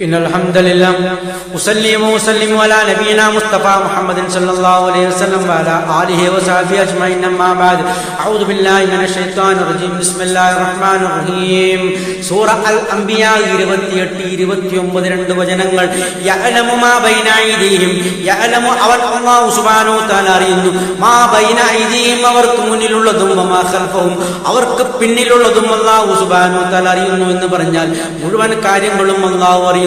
إن الحمد لله أسلم وأسلم على نبينا مصطفى محمد صلى الله عليه وسلم وعلى آله وصحبه أجمعين أما بعد أعوذ بالله من الشيطان الرجيم بسم الله الرحمن الرحيم സൂറ അൽ അംബിയ ഇരുപത്തിയെട്ട് ഇരുപത്തി ഒമ്പത് രണ്ട് വചനങ്ങൾ യഅലമു മാ ബൈന ഐദീഹിം യഅലമു അവൻ അല്ലാഹു സുബ്ഹാനഹു തആല അറിയുന്നു മാ ബൈന ഐദീഹിം അവർക്ക് മുന്നിലുള്ളതും വമാ ഖൽഫഹും അവർക്ക് പിന്നിലുള്ളതും അല്ലാഹു സുബ്ഹാനഹു തആല അറിയുന്നു എന്ന് പറഞ്ഞാൽ മുഴുവൻ കാര്യങ്ങളും അല്ലാഹു അറിയുന്നു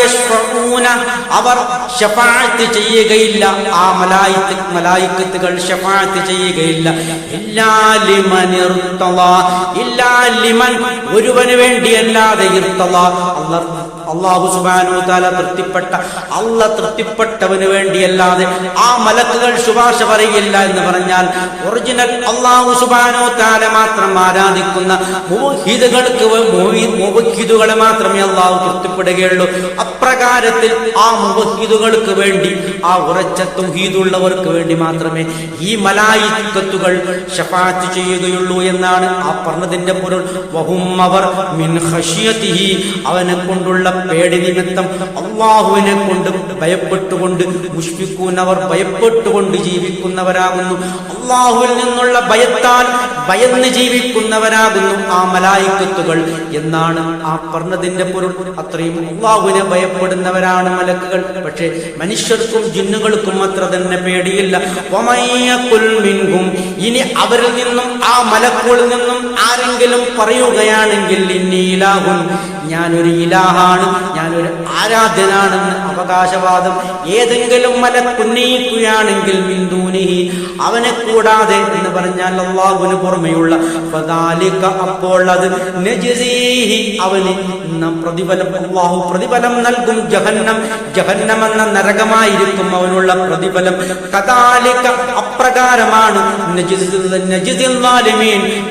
യശ്ഫഊന അവർ ഷഫാത്ത് ചെയ്യുകയില്ല. ആ മലായിത്ത് മലായിക്കത്തുകൾ ഷഫാത്ത് ചെയ്യുകയില്ല. ഇല്ലാലിമൻ ഒരുവന് വേണ്ടിയല്ലാതെ ഇർത്തളാ അല്ലാഹ് അള്ളാഹു സുബാനു താല തൃപ്തിപ്പെട്ട അല്ല തൃപ്തിപ്പെട്ടവന് വേണ്ടിയല്ലാതെ ആ മലക്കുകൾ ശുപാർശ പറയില്ല എന്ന് പറഞ്ഞാൽ ഒറിജിനൽ അള്ളാഹു സുബാനോ താല മാത്രം ആരാധിക്കുന്ന മുഹിദുകൾക്ക് മുഹിദുകളെ മാത്രമേ അള്ളാഹു തൃപ്തിപ്പെടുകയുള്ളൂ. അപ്രകാരത്തിൽ ആ മുഹിദുകൾക്ക് വേണ്ടി ആ ഉറച്ച തുഹീദുള്ളവർക്ക് വേണ്ടി മാത്രമേ ഈ മലായിക്കത്തുകൾ ഷഫാത്ത് ചെയ്യുകയുള്ളൂ എന്നാണ് ആ പറഞ്ഞതിന്റെ പൊരുൾ. വഹും അവർ അവനെ കൊണ്ടുള്ള പേടി നിമിത്തം അള്ളാഹുവിനെ കൊണ്ട് ഭയപ്പെട്ടുകൊണ്ട് മുഷ്പിക്കൂനവർ ഭയപ്പെട്ടുകൊണ്ട് ജീവിക്കുന്നവരാകുന്നു. അള്ളാഹുവിൽ നിന്നുള്ള ഭയത്താൽ ഭയന്ന് ജീവിക്കുന്നവരാകുന്നു ആ മലായിക്കത്തുകൾ എന്നാണ് ആ പറഞ്ഞതിന്റെ പൊരുൾ. അത്രയും അള്ളാഹുവിനെ ഭയപ്പെടുന്നവരാണ് മലക്കുകൾ. പക്ഷേ മനുഷ്യർക്കും ജിന്നുകൾക്കും അത്ര തന്നെ പേടിയില്ല. മിൻഹും. ഇനി അവരിൽ നിന്നും ആ മലക്കുകളിൽ നിന്നും ആരെങ്കിലും പറയുകയാണെങ്കിൽ ഇനി ഇലാഹും ഞാനൊരു ഇലാഹാണ്. ഞാനൊരു ആരാധ്യനാണെന്ന് അവകാശവാദം. ഏതെങ്കിലും മല ഉന്നയിക്കുകയാണെങ്കിൽ ബിന്ദൂനിഹി അവനെ കൂടാതെ എന്ന് പറഞ്ഞാൽ അള്ളാഹുവിന് പുറമെയുള്ള. അപ്പോൾ അത് അവന് പ്രതിഫലം അള്ളാഹു പ്രതിഫലം നൽകും ജഹന്നം. ജഹന്നം എന്ന നരകമായിരിക്കും അവനുള്ള പ്രതിഫലം. കദാലിക അപ്രകാരമാണ്.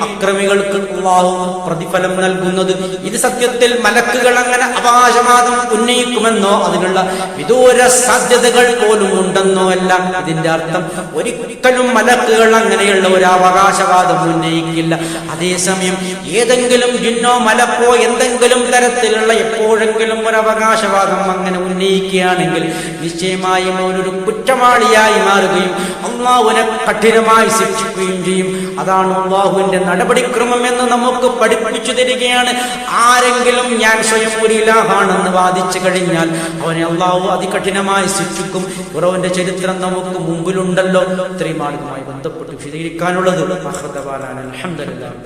അക്രമികൾക്ക് അള്ളാഹു പ്രതിഫലം നൽകുന്നത്. ഇത് സത്യത്തിൽ മലക്കുകൾ അങ്ങനെ അവകാശവാദം ഉന്നയിക്കുമെന്നോ അതിനുള്ള വിദൂര സാധ്യതകൾ പോലും ഉണ്ടെന്നോ അല്ല ഇതിന്റെ അർത്ഥം. ഒരിക്കലും മലക്കുകൾ അങ്ങനെയുള്ള ഒരു അവകാശവാദം ഉന്നയിക്കില്ല. അതേസമയം ഏതെങ്കിലും ജിന്നോ മലക്കോ എന്തെങ്കിലും തരത്തിലുള്ള എപ്പോഴെങ്കിലും ഒരു അവകാശവാദം അങ്ങനെ ഉന്നയിക്കുകയാണെങ്കിൽ നിശ്ചയമായും അവനൊരു കുറ്റവാളിയായി മാറുകയും അള്ളാഹുവിനെ കഠിനമായി ശിക്ഷിക്കുകയും ചെയ്യും. അതാണ് അള്ളാഹുവിന്റെ നടപടിക്രമം എന്ന് നമുക്ക് പഠിപ്പിച്ചു തരികയാണ്. ആരെങ്കിലും ഞാൻ സ്വയം ഒരു ഇലാഹാണെന്ന് വാദിച്ചു കഴിഞ്ഞാൽ അവനെ അള്ളാഹു അതികഠിനമായി ശിക്ഷിക്കും. കുറവന്റെ ചരിത്രം നമുക്ക് മുമ്പിലുണ്ടല്ലോ. ഇത്രയും ആളുകളുമായി ബന്ധപ്പെട്ട് വിശദീകരിക്കാനുള്ളത്. അൽഹംദുലില്ലാഹ്